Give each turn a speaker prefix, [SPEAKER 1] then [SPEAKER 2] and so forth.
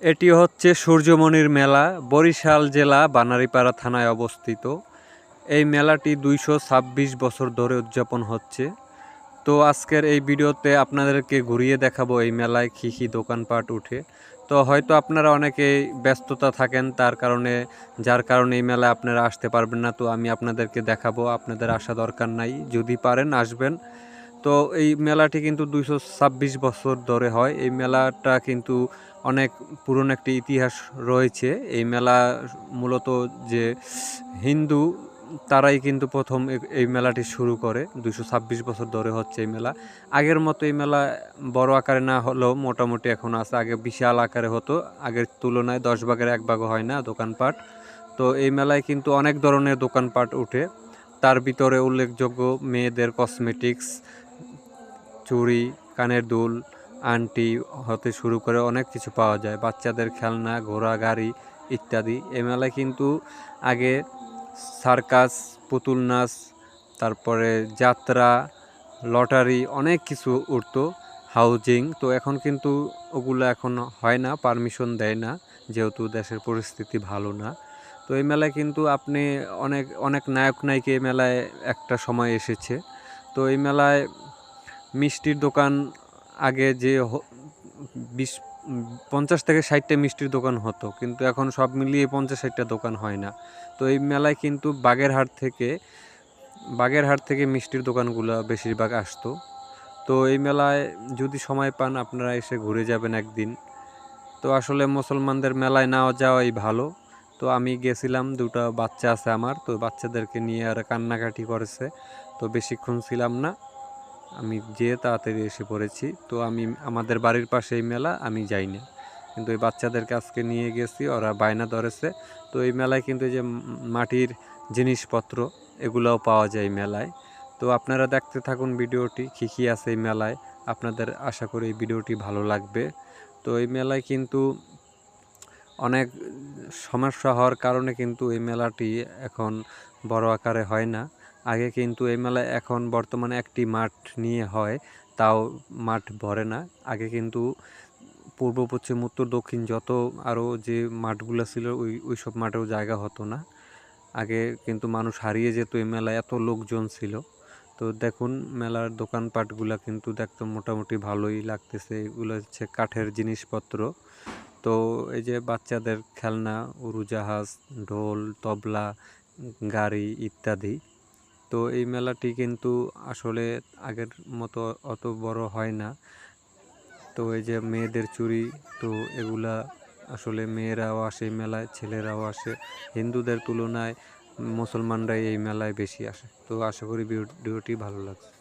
[SPEAKER 1] এটি হচ্ছে সূর্যমণির মেলা, বরিশাল জেলা, বানারীপাড়া থানায় অবস্থিত। এই মেলাটি দুইশো ছাব্বিশ বছর ধরে উদযাপন হচ্ছে। তো আজকের এই ভিডিওতে আপনাদেরকে ঘুরিয়ে দেখাবো এই মেলায় কী কী দোকানপাট উঠে তো হয়তো আপনারা অনেকেই ব্যস্ততা থাকেন, তার কারণে, যার কারণে এই মেলায় আপনারা আসতে পারবেন না। তো আমি আপনাদেরকে দেখাবো, আপনাদের আসা দরকার নাই। যদি পারেন, আসবেন। তো এই মেলাটি কিন্তু দুইশো ছাব্বিশ বছর ধরে হয়। এই মেলাটা কিন্তু অনেক পুরনো একটি ইতিহাস রয়েছে। এই মেলা মূলত যে হিন্দু, তারাই কিন্তু প্রথম এই মেলাটি শুরু করে। দুশো ছাব্বিশ বছর ধরে হচ্ছে এই মেলা। আগের মতো এই মেলা বড় আকারে না হলেও মোটামুটি এখন আছে। আগে বিশাল আকারে হতো। আগের তুলনায় দশ ভাগের এক ভাগও হয় না দোকানপাট। তো এই মেলায় কিন্তু অনেক ধরনের দোকানপাট উঠে। তার ভিতরে উল্লেখযোগ্য মেয়েদের কসমেটিক্স চুড়ি, কানের দুল আংটি হতে শুরু করে অনেক কিছু পাওয়া যায়। বাচ্চাদের খেলনা, ঘোড়া, গাড়ি ইত্যাদি। এ মেলায় কিন্তু আগে সার্কাস, পুতুল নাচ, তারপরে যাত্রা, লটারি অনেক কিছু উঠতো, হাউজিং। তো এখন কিন্তু ওগুলো এখন হয় না, পারমিশন দেয় না, যেহেতু দেশের পরিস্থিতি ভালো না। তো এই মেলায় কিন্তু আপনি অনেক অনেক নায়ক, নায়িকা এই মেলায় একটা সময় এসেছে। তো এই মেলায় মিষ্টির দোকান আগে যে বিশ, পঞ্চাশ থেকে ষাটটা মিষ্টির দোকান হতো, কিন্তু এখন সব মিলিয়ে পঞ্চাশ ষাটটা দোকান হয় না। তো এই মেলায় কিন্তু বাগেরহাট থেকে বাগেরহাট থেকে মিষ্টির দোকানগুলো বেশিরভাগ আসতো। তো এই মেলায় যদি সময় পান, আপনারা এসে ঘুরে যাবেন একদিন। তো আসলে মুসলমানদের মেলায় না যাওয়াই ভালো। তো আমি গেছিলাম, দুটো বাচ্চা আছে আমার, তো বাচ্চাদেরকে নিয়ে আর কান্নাকাটি করেছে। তো বেশিক্ষণ ছিলাম না। আমি যেয়ে তাড়াতাড়ি এসে পড়েছি, তো আমি, আমাদের বাড়ির পাশে এই মেলা, আমি যাই না কিন্তু এই বাচ্চাদেরকে আজকে নিয়ে গেছি, ওরা বায়না ধরেছে। তো এই মেলায় কিন্তু এই যে মাটির জিনিসপত্র, এগুলোও পাওয়া যায় মেলায়। তো আপনারা দেখতে থাকুন ভিডিওটি, কী কী আছে এই মেলায়। আপনাদের আশা করি এই ভিডিওটি ভালো লাগবে। তো এই মেলায় কিন্তু অনেক সমস্যা হওয়ার কারণে কিন্তু এই মেলাটি এখন বড় আকারে হয় না। আগে কিন্তু এই মেলায় এখন বর্তমানে একটি মাঠ নিয়ে হয়, তাও মাঠ ভরে না। আগে কিন্তু পূর্ব, পশ্চিম, উত্তর, দক্ষিণ যত আরও যে মাঠগুলো ছিল, ওই ওই সব মাঠেও জায়গা হতো না। আগে কিন্তু মানুষ হারিয়ে যেত এই মেলায়, এত লোকজন ছিল। তো দেখুন, মেলার দোকানপাটগুলো কিন্তু দেখতে মোটামুটি ভালোই লাগতেছে। এগুলো হচ্ছে কাঠের জিনিসপত্র। তো এই যে বাচ্চাদের খেলনা, উড়োজাহাজ, ঢোল, তবলা, গাড়ি ইত্যাদি। তো এই মেলাটি কিন্তু আসলে আগের মতো অত বড় হয় না। তো এই যে মেয়েদের চুরি, তো এগুলা আসলে মেয়েরাও আসে মেলায় ছেলেরাও আসে। হিন্দুদের তুলনায় মুসলমানরাই এই মেলায় বেশি আসে। তো আশা করি ভিডিওটি ভালো লাগছে।